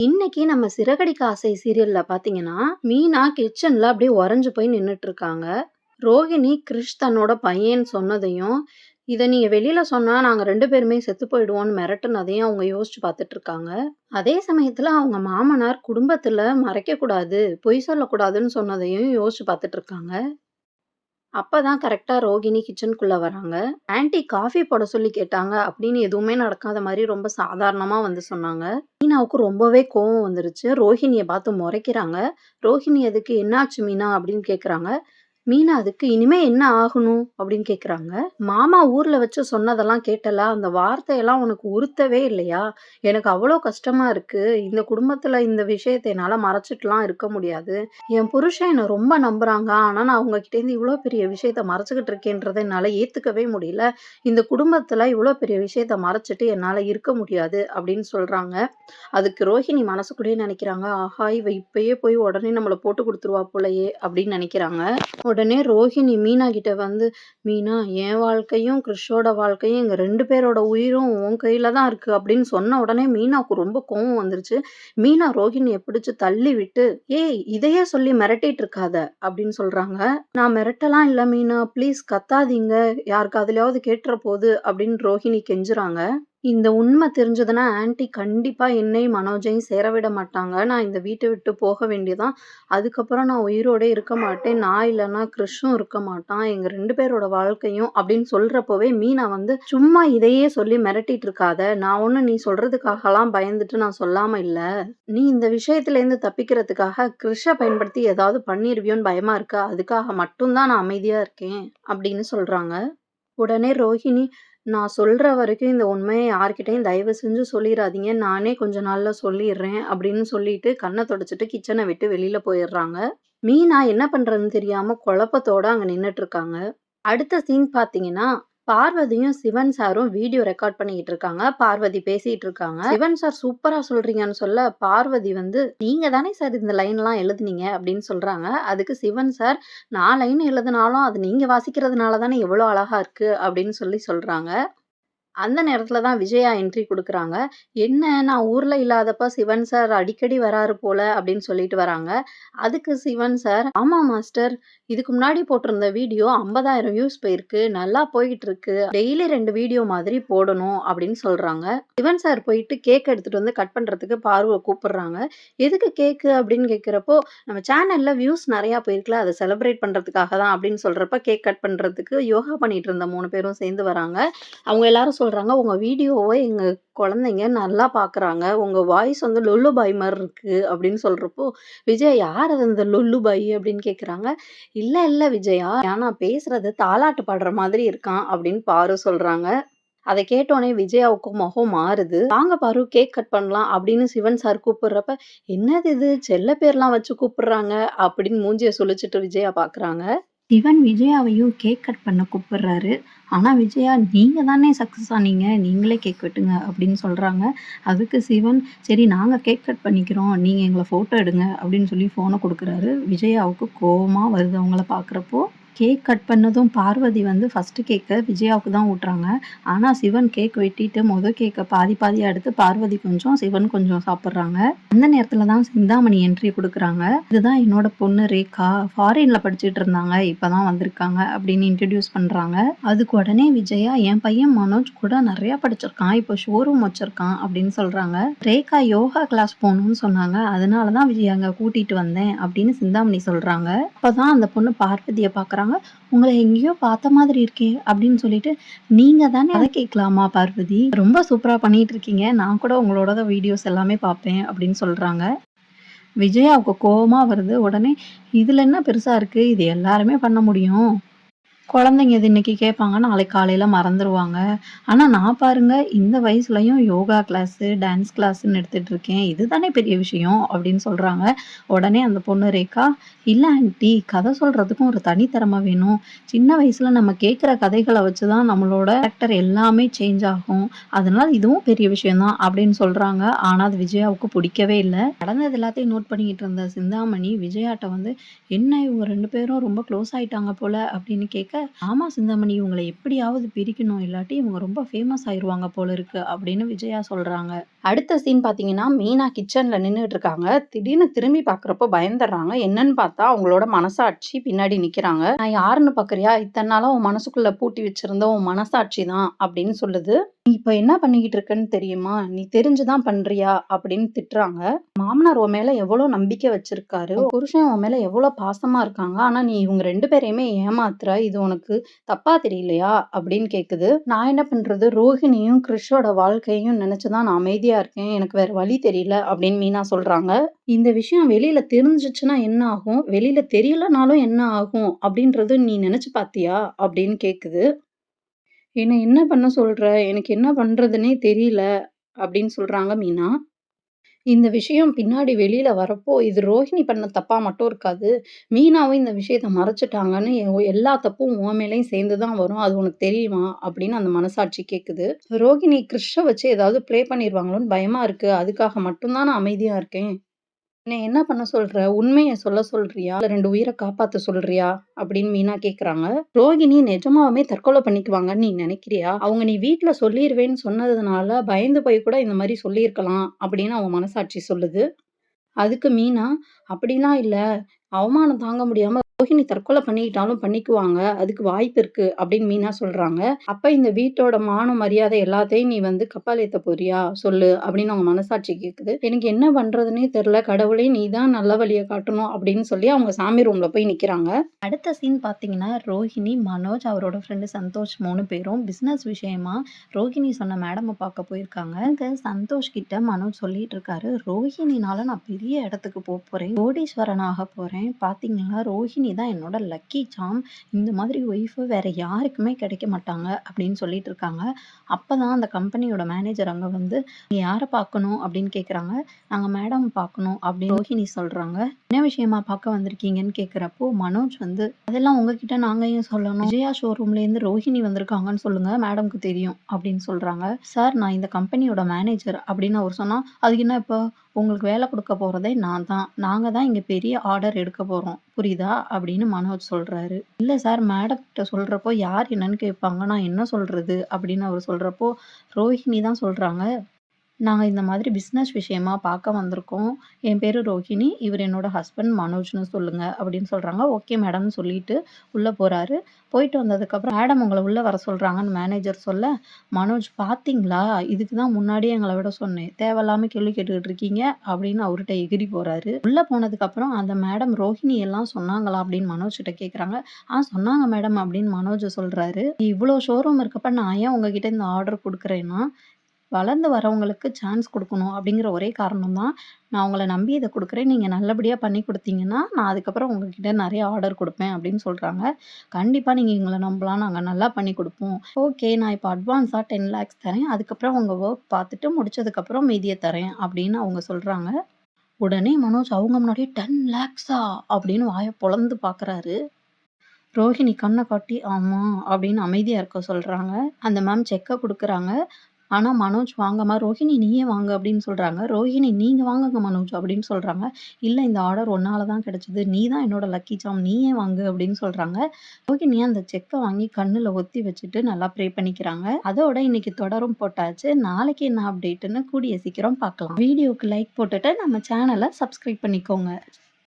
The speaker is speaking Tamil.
இன்னைக்கு நம்ம சிறகடிக்க ஆசை சீரியல்ல பார்த்தீங்கன்னா, மீனா கிச்சன்ல அப்படியே உறைஞ்சு போய் நின்றுட்டு இருக்காங்க. ரோகிணி கிரிஷ் தன்னோட பையன் சொன்னதையும், இதை நீங்க வெளியில சொன்னா நாங்க ரெண்டு பேருமே செத்து போயிடுவோம்னு" மிரட்டுனதையும் அவங்க யோசிச்சு பார்த்துட்டு இருக்காங்க. அதே சமயத்துல அவங்க மாமனார் குடும்பத்துல மறைக்கக்கூடாது, பொய் சொல்லக்கூடாதுன்னு சொன்னதையும் யோசிச்சு பார்த்துட்டு இருக்காங்க. அப்பதான் கரெக்டா ரோகிணி கிச்சனுக்குள்ள வராங்க. "ஆன்டி காஃபி போட சொல்லி கேட்டாங்க" அப்படின்னு எதுவுமே நடக்காத மாதிரி ரொம்ப சாதாரணமா வந்து சொன்னாங்க. மீனாவுக்கு ரொம்பவே கோவம் வந்துருச்சு. ரோஹிணியை பார்த்து முறைக்கிறாங்க ரோஹிணி அதுக்கு "என்னாச்சு மீனா?" அப்படின்னு கேட்குறாங்க. மீனா அதுக்கு "இனிமே என்ன ஆகணும்?" அப்படின்னு கேட்குறாங்க. "மாமா ஊர்ல வச்சு சொன்னதெல்லாம் கேட்டல அந்த வார்த்தையெல்லாம் உனக்கு உறுத்தவே இல்லையா? எனக்கு அவ்வளோ கஷ்டமா இருக்கு. இந்த குடும்பத்துல இந்த விஷயத்தை என்னால மறைச்சிட்டுலாம் இருக்க முடியாது. என் புருஷன் என்னை ரொம்ப நம்புறாங்க. ஆனா நான் அவங்க கிட்டேருந்து இவ்வளோ பெரிய விஷயத்த மறைச்சுக்கிட்டு இருக்கேன்றத என்னால ஏத்துக்கவே முடியல. இந்த குடும்பத்துல இவ்வளோ பெரிய விஷயத்த மறைச்சிட்டு என்னால இருக்க முடியாது" அப்படின்னு சொல்றாங்க. அதுக்கு ரோஹிணி மனசுக்குள்ளேயே நினைக்கிறாங்க "ஆஹா! இவ இப்பயே போய் உடனே நம்மளை போட்டு கொடுத்துருவா போலயே" அப்படின்னு நினைக்கிறாங்க உடனே ரோஹிணி மீனா கிட்ட வந்து, "மீனா என் வாழ்க்கையும், கிறிஷோட வாழ்க்கையும் எங்கள் ரெண்டு பேரோட உயிரும் உன் கையில தான் இருக்கு" அப்படின்னு சொன்ன உடனே மீனாவுக்கு ரொம்ப கோவம் வந்துருச்சு. மீனா ரோஹிணியை பிடிச்சி தள்ளி விட்டு, "ஏய் இதையே சொல்லி மிரட்டிட்டு இருக்காத" அப்படின்னு சொல்றாங்க. "நான் மிரட்டலாம் இல்லை மீனா. ப்ளீஸ் கத்தாதீங்க. யாருக்கு காதுலயாவது கேட்டுற போது" அப்படின்னு ரோஹிணி கெஞ்சுறாங்க. "இந்த உண்மை தெரிஞ்சதுன்னா ஆன்டி கண்டிப்பா என்னையும் மனோஜையும் சேர விட மாட்டாங்க. நான் இந்த வீட்ட விட்டு போக வேண்டியதுதான். அதுக்கப்புறம் நான் உயிரோட இருக்க மாட்டேன். நான் இல்லன்னா கிரிஷும் இருக்க மாட்டான். எங்க 2 பேரோட வாழ்க்கையும்" அப்படின்னு சொல்றப்பவே மீனா வந்து, "சும்மா இதையே சொல்லி மிரட்டிட்டு இருக்காத. நான் ஒண்ணும் நீ சொல்றதுக்காகலாம் பயந்துட்டு நான் சொல்லாம இல்ல. நீ இந்த விஷயத்துலேருந்து தப்பிக்கிறதுக்காக கிரிஷ பயன்படுத்தி ஏதாவது பண்ணிருவியோன்னு பயமா இருக்கு. அதுக்காக மட்டும் தான் நான் அமைதியா இருக்கேன்" அப்படின்னு சொல்றாங்க. உடனே ரோஹிணி, "நான் சொல்ற வரைக்கும் இந்த உண்மைய யார்கிட்டயும் தயவு செஞ்சு சொல்லிறாதீங்க. நானே கொஞ்ச நாள்ல சொல்லிர்றேன்" அப்படின்னு சொல்லிட்டு கண்ண தொடச்சிட்டு கிச்சன விட்டு வெளியில போயிர்றாங்க. மீனா என்ன பண்றதுன்னு தெரியாம குழப்பத்தோட அங்க நின்னுட்டு இருக்காங்க. அடுத்த சீன் பார்த்தீங்கன்னா, பார்வதியும், சிவன் சாரும் வீடியோ ரெக்கார்ட் பண்ணிக்கிட்டு இருக்காங்க. பார்வதி பேசிட்டு இருக்காங்க. சிவன் சார் சூப்பரா சொல்றீங்கன்னு சொல்ல, பார்வதி வந்து, "நீங்க தானே சார் இந்த லைன்லாம் எழுதுனீங்க" அப்படின்னு சொல்றாங்க. அதுக்கு சிவன் சார், "நான் லைன் எழுதினாலும் அது நீங்க வாசிக்கிறதுனால தானே எவ்வளோ அழகா இருக்கு" அப்படின்னு சொல்லி சொல்றாங்க. அந்த நேரத்துல தான் விஜயா என்ட்ரி குடுக்குறாங்க. "என்ன நான் ஊர்ல இல்லாதப்ப சிவன் சார் அடிக்கடி வராரு போல" அப்படின்னு சொல்லிட்டு வராங்க. அதுக்கு சிவன் சார், "ஆமா மாஸ்டர். இதுக்கு முன்னாடி போட்டிருந்த வீடியோ 50,000 வியூஸ் போயிருக்கு. நல்லா போயிட்டு இருக்கு. டெய்லி 2 வீடியோ மாதிரி போடணும்" அப்படின்னு சொல்றாங்க. சிவன் சார் போயிட்டு கேக் எடுத்துட்டு வந்து கட் பண்றதுக்கு பார்வ கூப்பிடுறாங்க. "எதுக்கு கேக்கு?" அப்படின்னு கேட்கிறப்போ, "நம்ம சேனல்ல வியூஸ் நெறையா போயிருக்குல அத செலிப்ரேட் பண்றதுக்காக தான்" அப்படின்னு சொல்றப்ப, கேக் கட் பண்றதுக்கு யோகா பண்ணிட்டு இருந்த 3 பேரும் சேர்ந்து வராங்க. அவங்க எல்லாரும் சொல்கிறாங்க உங்கள் வீடியோவை எங்கள் குழந்தைங்க நல்லா பார்க்குறாங்க. உங்கள் வாய்ஸ் வந்து லொல்லு பாய் மாதிரி இருக்குது அப்படின்னு சொல்கிறப்போ விஜய் "யார் அது அந்த லொல்லு பாய்?" அப்படின்னு கேட்குறாங்க. இல்லை இல்லை விஜயா, நான் பேசுகிறது தாலாட்டு பாடுற மாதிரி இருக்கான்" அப்படின்னு பாரு சொல்கிறாங்க அதை கேட்டோடனே விஜயாவுக்கு முகம் மாறுது. "வாங்க பாரு கேக் கட் பண்ணலாம்" அப்படின்னு சிவன் சார் கூப்பிடுறப்ப, "என்னது இது செல்ல பேர்லாம் வச்சு கூப்பிடுறாங்க" அப்படின்னு மூஞ்சியை சுளிச்சுட்டு விஜயா பார்க்குறாங்க. சிவன் விஜயாவையும் கேக் கட் பண்ண கூப்பிடுறாரு. ஆனால் விஜயா, நீங்கள் தானே சக்ஸஸ் ஆனீங்க. நீங்களே கேக் வெட்டுங்க" அப்படின்னு சொல்கிறாங்க அதுக்கு சிவன், "சரி நாங்கள் கேக் கட் பண்ணிக்கிறோம். நீங்கள் எங்களை ஃபோட்டோ எடுங்க" அப்படின்னு சொல்லி ஃபோனை கொடுக்குறாரு விஜயாவுக்கு கோபமாக வருது அவங்கள பார்க்குறப்போ. கேக் கட் பண்ணதும் பார்வதி வந்து ஃபர்ஸ்ட்டு கேக்கை விஜயாவுக்கு தான் ஊட்டுறாங்க. ஆனால் சிவன் கேக் வெட்டிட்டு மொதல் கேக்கை பாதி பாதியாக எடுத்து பார்வதி கொஞ்சம், சிவன் கொஞ்சம் சாப்பிட்றாங்க அந்த நேரத்தில் தான் சிந்தாமணி என்ட்ரி கொடுக்குறாங்க "இதுதான் என்னோட பொண்ணு ரேகா. ஃபாரின்ல படிச்சுட்டு இருந்தாங்க. இப்போ தான் வந்திருக்காங்க" அப்படின்னு இன்ட்ரடியூஸ் பண்ணுறாங்க அதுக்கு உடனே விஜயா, "என் பையன் மனோஜ் கூட நிறையா படிச்சிருக்கான். இப்போ ஷோரூம் வச்சிருக்கான்" அப்படின்னு சொல்கிறாங்க "ரேகா யோகா கிளாஸ் போகணும்னு சொன்னாங்க. அதனால தான் விஜயா அங்கே கூட்டிகிட்டு வந்தேன்" அப்படின்னு சிந்தாமணி சொல்கிறாங்க அப்போ தான் அந்த பொண்ணு பார்வதியை பார்க்குறாங்க. உங்களை எங்கேயோ பார்த்த மாதிரி இருக்கே" அப்படின்னு சொல்லிட்டு, நீங்கள் தானே அதை கேட்கலாமா பார்வதி? ரொம்ப சூப்பரா பண்ணிட்டு இருக்கீங்க. நான் கூட உங்களோட வீடியோஸ் எல்லாமே பார்ப்பேன்" அப்படின்னு சொல்றாங்க. விஜயாவுக்கு கோபமாக வருது. உடனே, "இதுல என்ன பெருசா இருக்கு? இது எல்லாருமே பண்ண முடியும். குழந்தைங்க இது இன்னைக்கு கேட்பாங்க. நாளைக்கு காலையில மறந்துடுவாங்க ஆனா நான் பாருங்க இந்த வயசுலயும் யோகா கிளாஸு, டான்ஸ் கிளாஸ்ன்னு எடுத்துட்டு இருக்கேன். இதுதானே பெரிய விஷயம்" அப்படின்னு சொல்றாங்க. உடனே அந்த பொண்ணு ரேகா, "இல்ல ஆன்டி கதை சொல்றதுக்கும் ஒரு தனித்திறமை வேணும். சின்ன வயசுல நம்ம கேட்குற கதைகளை வச்சு தான் நம்மளோட கேரக்டர் எல்லாமே சேஞ்ச் ஆகும். அதனால இதுவும் பெரிய விஷயம்தான் அப்படின்னு சொல்றாங்க. ஆனா அது விஜயாவுக்கு பிடிக்கவே இல்லை நடந்தது எல்லாத்தையும் நோட் பண்ணிக்கிட்டு இருந்த சிந்தாமணி விஜயாட்ட வந்து, "என்ன இவங்க ரெண்டு பேரும் ரொம்ப க்ளோஸ் ஆயிட்டாங்க போல" அப்படின்னு கேட்க, "ஆமா சிந்தாமணி இவங்களை எப்படியாவது பிரிக்கணும். இல்லாட்டி இவங்க ரொம்ப ஃபேமஸ் ஆயிருவாங்க போல இருக்கு" அப்படின்னு விஜயா சொல்றாங்க. அடுத்த சீன் பார்த்தீங்கன்னா, மீனா கிச்சன்ல நின்னுட்டு இருக்காங்க. திடீர்னு திரும்பி பார்க்குறப்போ பயந்துடுறாங்க என்னன்னு பார்த்தா, அவங்களோட மனசாட்சி பின்னாடி நிக்கிறாங்க. "நான் யாருன்னு பார்க்குறியா? இத்தனை நாளாக உன் மனசுக்குள்ள பூட்டி வச்சிருந்த உன் மனசாட்சி தான்" அப்படின்னு சொல்லுது. "நீ இப்ப என்ன பண்ணிக்கிட்டு இருக்கன்னு தெரியுமா? நீ தெரிஞ்சு தான் பண்றியா?" அப்படின்னு திட்டுறாங்க. "மாமனார் உன் மேல எவ்வளோ நம்பிக்கை வச்சிருக்காரு. புருஷன் உன் மேல எவ்வளோ பாசமா இருக்காங்க. ஆனா நீ இவங்க ரெண்டு பேரையுமே ஏமாத்துற. இது உனக்கு தப்பா தெரியலையா?" அப்படின்னு கேட்குது. "நான் என்ன பண்றது? ரோஹிணியும், கிறிஷோட வாழ்க்கையும் நினச்சி தான் நான் அமைதியா இருக்கேன். எனக்கு வேற வழி தெரியல" அப்படின்னு மீனா சொல்றாங்க. "இந்த விஷயம் வெளியில தெரிஞ்சிச்சுன்னா என்ன ஆகும்? வெளியில தெரியலனாலும் என்ன ஆகும்? அப்படின்றது நீ நினைச்சு பார்த்தியா?" அப்படின்னு கேட்குது. "என்ன என்ன பண்ண சொல்ற? எனக்கு என்ன பண்றதுன்னே தெரியல" அப்படின்னு சொல்றாங்க மீனா. இந்த விஷயம் பின்னாடி வெளியில வரப்போ, இது ரோஹிணி பண்ண தப்பா மட்டும் இருக்காது. மீனாவும் இந்த விஷயத்த மறைச்சுட்டாங்கன்னு எ எல்லா தப்பும் உன் மேலயும் சேர்ந்து தான் வரும். அது உனக்கு தெரியுமா? அப்படின்னு அந்த மனசாட்சி கேட்குது. "ரோகிணி கிறிஷ வச்சு ஏதாவது ப்ளே பண்ணிருவாங்களோன்னு பயமா இருக்கு. அதுக்காக மட்டும் தான் நான் அமைதியா இருக்கேன்." நீ என்ன பண்ண சொல்ற? உண்மைய சொல்ல சொல்றியா? இல்ல 2 உயிர காப்பாத்த சொல்றியா?" அப்படின்னு மீனா கேட்குறாங்க. "ரோகிணி நிஜமாவே தற்கொலை பண்ணிக்குவாங்கன்னு நீ நினைக்கிறியா? அவங்க நீ வீட்ல சொல்லிருவேன்னு சொன்னதுனால பயந்து போய் கூட இந்த மாரி சொல்லியிருக்கலாம்" அப்படின்னு அவங்க மனசாட்சி சொல்லுது. அதுக்கு மீனா, "அப்படிலாம் இல்ல. அவமானம் தாங்க முடியாம ரோஹிணி தற்கொலை பண்ணிக்கிட்டாலும் பண்ணிக்குவாங்க. அதுக்கு வாய்ப்பு இருக்கு" அப்படின்னு மீனா சொல்றாங்க. "அப்ப இந்த வீட்டோட மானம், மரியாதை எல்லாத்தையும் நீ வந்து கப்பால் ஏத்த போறியா? சொல்லு" அப்படின்னு அவங்க மனசாட்சி கேட்குது. "எனக்கு என்ன பண்றதுன்னே தெரியல. கடவுளே நீ தான் நல்ல வழியை காட்டணும்" அப்படின்னு சொல்லி அவங்க சாமி ரூம்ல போய் நிக்கிறாங்க. அடுத்த சீன் பாத்தீங்கன்னா ரோஹிணி, மனோஜ், அவரோட ஃப்ரெண்டு சந்தோஷ் மூணு பேரும் பிசினஸ் விஷயமா ரோஹிணி சொன்ன மேடம பார்க்க போயிருக்காங்க. சந்தோஷ் கிட்ட மனோஜ் சொல்லிட்டு இருக்காரு, "ரோஹிணினால நான் பெரிய இடத்துக்கு போக போறேன் கோடீஸ்வரன் ஆக போறேன். பார்த்தீங்களா, ரோஹிணி தான் என்னோட லக்கி சாம் இந்த மாதிரி ஒய்ஃப் வேற யாருக்குமே கிடைக்க மாட்டாங்க" அப்படின்னு சொல்லிட்டு இருக்காங்க. அப்பதான் அந்த கம்பெனியோட மேனேஜர் அங்க வந்து, யாரை பார்க்கணும்?" அப்படின்னு கேட்குறாங்க. நாங்கள் மேடம் பார்க்கணும்" அப்படின்னு ரோஹிணி சொல்றாங்க. "என்ன விஷயமா பார்க்க வந்திருக்கீங்கன்னு?" கேட்குறப்போ மனோஜ் வந்து, "அதெல்லாம் உங்ககிட்ட நாங்க ஏன் சொல்லணும்? விஜயா ஷோரூம்லேருந்து ரோஹிணி வந்திருக்காங்கன்னு சொல்லுங்க. மேடம்க்கு தெரியும்" அப்படின்னு சொல்றாங்க. "சார் நான் இந்த கம்பெனியோட மேனேஜர்" அப்படின்னு அவர் சொன்னால் "அதுக்கு என்ன இப்போ? உங்களுக்கு வேலை கொடுக்க போறதே நான் தான். நாங்க தான் இங்க பெரிய ஆர்டர் எடுக்க போறோம். புரியுதா?" அப்படின்னு மனோஜ் சொல்றாரு. "இல்ல சார் மேடம் கிட்ட சொல்றப்போ யார் என்னன்னு கேட்பாங்க. நான் என்ன சொல்றது?" அப்படின்னு அவர் சொல்றப்போ, ரோஹிணி தான் சொல்றாங்க, நாங்கள் இந்த மாதிரி பிஸ்னஸ் விஷயமா பார்க்க வந்திருக்கோம். என் பேர் ரோஹிணி. இவர் என்னோட ஹஸ்பண்ட் மனோஜ்னு சொல்லுங்கள் அப்படின்னு சொல்கிறாங்க "ஓகே மேடம்னு" சொல்லிட்டு உள்ளே போகிறாரு போயிட்டு வந்ததுக்கப்புறம், "மேடம் உங்களை உள்ளே வர சொல்கிறாங்கன்னு மேனேஜர் சொல்ல, மனோஜ் "பார்த்தீங்களா? இதுக்கு தான் முன்னாடியே எங்களை விட சொன்னேன். தேவையில்லாமல் கேள்வி கேட்டுக்கிட்டு இருக்கீங்க" அப்படின்னு அவர்கிட்ட எகிரி போகிறாரு உள்ளே போனதுக்கப்புறம், "அந்த மேடம் ரோஹிணி எல்லாம் சொன்னாங்களா?" அப்படின்னு மனோஜ் கிட்ட கேட்குறாங்க. "ஆ சொன்னாங்க மேடம்" அப்படின்னு மனோஜ் சொல்கிறாரு இவ்வளோ ஷோரூம் இருக்கப்ப நான் ஏன் உங்ககிட்ட இந்த ஆர்டர் கொடுக்குறேன்னா வளர்ந்து வரவங்களுக்கு சான்ஸ் கொடுக்கணும் அப்படிங்கிற ஒரே காரணம் தான். நான் உங்களை நம்பி இதை கொடுக்குறேன் நீங்கள் நல்லபடியாக பண்ணி கொடுத்தீங்கன்னா நான் அதுக்கப்புறம் உங்ககிட்ட நிறைய ஆர்டர் கொடுப்பேன் அப்படின்னு சொல்கிறாங்க கண்டிப்பாக நீங்கள் எங்களை நம்பலாம். நாங்கள் நல்லா பண்ணி கொடுப்போம் ஓகே நான் இப்போ அட்வான்ஸாக டென் லேக்ஸ் தரேன். அதுக்கப்புறம் உங்கள் ஒர்க் பார்த்துட்டு முடிச்சதுக்கப்புறம் மீதியை தரேன்" அப்படின்னு அவங்க சொல்கிறாங்க உடனே மனோஜ் அவங்க முன்னாடியே "10 லேக்ஸா?" அப்படின்னு வாயை பொழந்து பார்க்குறாரு. ரோஹிணி கண்ணை காட்டி, ஆமாம் அப்படின்னு அமைதியாக இருக்க சொல்கிறாங்க அந்த மேம் செக்கை கொடுக்குறாங்க ஆனால் மனோஜ் வாங்கம்மா "ரோஹிணி நீயே வாங்க அப்படின்னு சொல்கிறாங்க ரோஹிணி நீங்கள் வாங்குங்க மனோஜ்" அப்படின்னு சொல்கிறாங்க இல்லை இந்த ஆர்டர் உன்னால தான் கிடச்சிது நீ தான் என்னோட லக்கி சாம் நீயே வாங்கு" அப்படின்னு சொல்கிறாங்க ரோஹிணி அந்த செக்கை வாங்கி கண்ணில் ஒத்தி வச்சுட்டு நல்லா ப்ரே பண்ணிக்கிறாங்க. அதோட இன்னைக்கு தொடரும் போட்டாச்சு. நாளைக்கு என்ன அப்டேட்டுன்னு கூடிய சீக்கிரம் பார்க்கலாம். வீடியோக்கு லைக் போட்டுட்டு நம்ம சேனலை சப்ஸ்கிரைப் பண்ணிக்கோங்க.